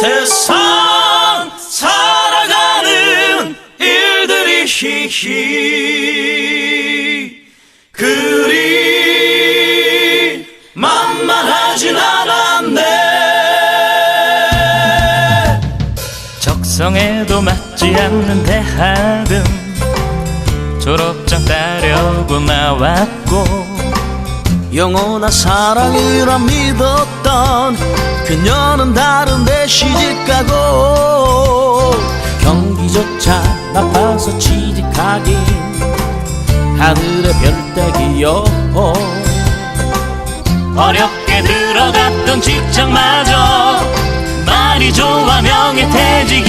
세상 살아가는 일들이 히히. 그리 만만하진 않았네. 적성에도 맞지 않는 대학은 졸업장 따려고 나왔고 영원한 사랑이라 믿었던 그녀는 다른데 시집가고 경기조차 나빠서 취직하긴 하늘의 별따기요 어렵게 들어갔던 직장마저 말이 좋아 명예퇴직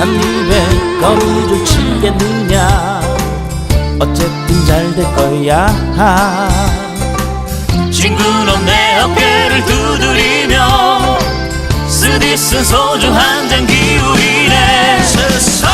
산입에 거리를 치겠느냐? 어쨌든 잘 될 거야. 친구는 내 어깨를 두드리며 쓰디쓴 소주 한 잔 기울이네. 세상